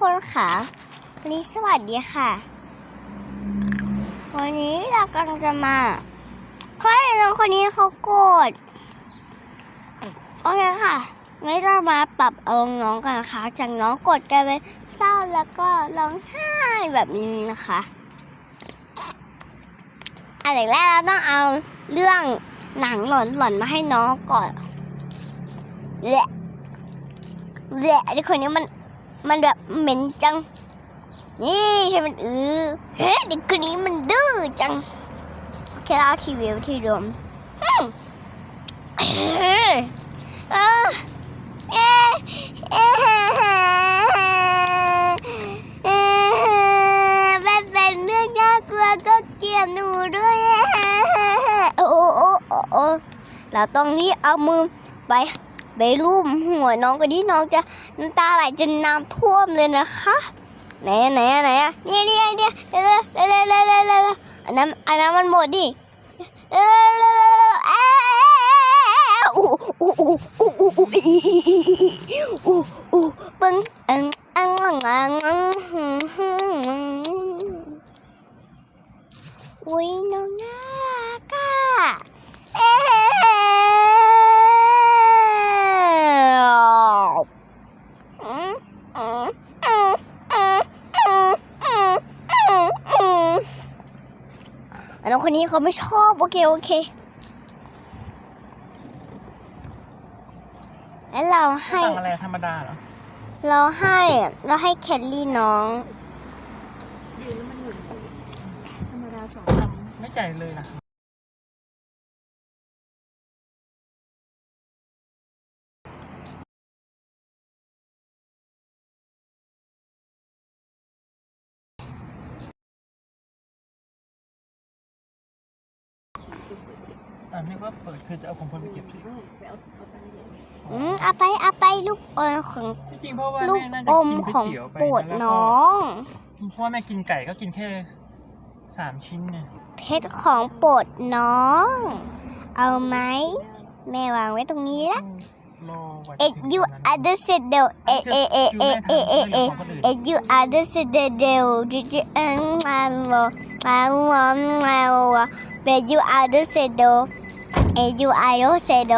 คนค่ะวันนี้สวัสดีค่ะ วันนี้เรากำลังจะมาเพราะไอ้น้องคนนี้เขาโกรธโอเคค่ะ ไม่ต้องมาปรับอารมณ์น้องกันนะคะ จากน้องโกรธกลายเป็นเศร้าแล้วก็ร้องไห้แบบนี้นะคะอันแรกเราต้องเอาเรื่องหนังหลอนๆมาให้น้องก่อนแหละแหละไอ้คนนี้มัน มันแบบเหม็นจัง นี่ใช่มันเออเฮ้ยเด็กคนนี้มันดื้อจังโอเคแล้วเอาทีวีที่รวมอืมเออเออเอ๊ะเอ๊ะเอ๊ะมันเป็นเรื่องน่ากลัวก็เกลียดหนูด้วย โอ้โอ้โอ้โอ้โอ้เราต้องรีบเอามือไป ไปรูปหัวน้องก็ดีน้องจะน้ำตาไหลจนน้ำท่วมเลยนะคะไหนไหนไหนเนี่ยเนี่ยเนี่ยเร็วเร็วเร็วเร็วเร็วอันนั้นอันนั้นมันหมดดิเร็วเร็วเร็วเอ้ยอู้อู้อู้อู้อู้อู้อีอู้อู้ปึ้งอังอังอังอังอังอุ้ยน้องน่า นน้องคนนี้เขาไม่ชอบ โอเค โอเค แล้วเราให้ สั่งอะไรธรรมดาเหรอ เราให้เราให้แคลรี่น้องยืนแล้วมันหมุนธรรมดาสองไม่จ่ายเลยนะ อันนี้ว่าเปิดคือจะเอาของพลไปเก็บสิอืมเอาไปเอาไปลูกอมของที่จริงอว่าลูกแม่น่าจะอมของปวดน้องเพราะว่าแม่กินไก่ก็กินแค่สามชิ้นเนี่ยเพชรของปวดน้อง เอาไหมแม่วางไว้ตรงนี้ละเอ็ดยูอนนั้น are the citadel เอเอเอเอเอเอเอ็ด you are the citadel did you and my love my love my love But you are the citadel เอ็นมาโมมาโมมาโมเบยูอันเดอร์เซเด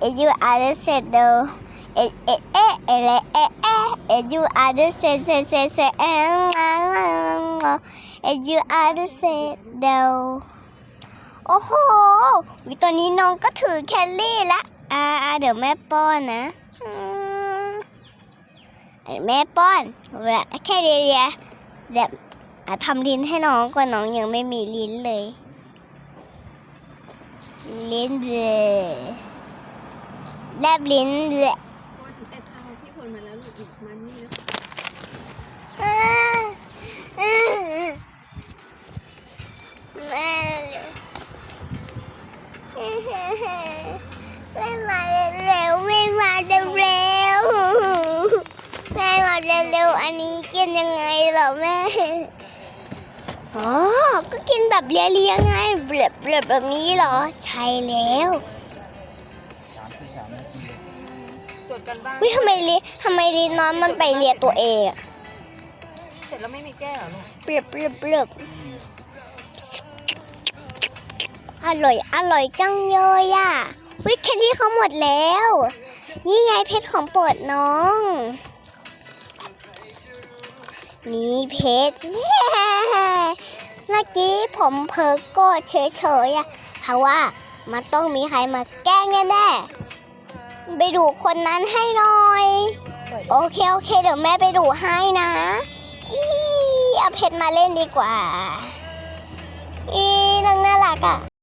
เอยูอันเดอร์เซเดเอยูอันเอเซเดเอเอเอเอเลเอเอเอยูอันเดอร์เซเซเซเซเอ็นมาโมเอยูอันเดอร์เซเดโอ้โหวิตอนนี้น้องก็ถือแคลรี่ละอ่าเดี๋ยวแม่ป้อนนะแม่ป้อนแค่เดียวๆแบบอะทำลิ้นให้น้องก่อนน้องยังไม่มีลิ้นเลย ลิ้นเลยแลบลิ้นเลยพอถึงแต่เช้าพี่พลมาแล้วลุดอีกมันนี่แล้วอ่าอ่าแม่เร็วแม่มาเร็วๆแม่มาเร็วๆแม่มาเร็วอันนี้กินยังไงเหรอแม่อ๋อ ก็กินแบบเลียๆไงแบบแบบแบบนี้เหรอ ใช่แล้วสามสิบสามนาทีตรวจกันบ้านวิทำไมลีทำไมลีน้อยมันไปเลียตัวเองอะเสร็จแล้วไม่มีแก้เหรอลูกเปรียบเปรียบเปรียบอร่อย อร่อยจังเลยอะวิแคนดี้เขาหมดแล้ว นี่ไงเพชรของโปรดน้อง นี่เพชร เมื่อกี้ผมเพิกโกรเฉยๆอะเพราะว่ามันต้องมีใครมาแกล้งแน่ๆไปดูคนนั้นให้หน่อย โอเคโอเค เดี๋ยวแม่ไปดูให้นะอีเอาเพชรมาเล่นดีกว่า อีน้องน่ารักอะ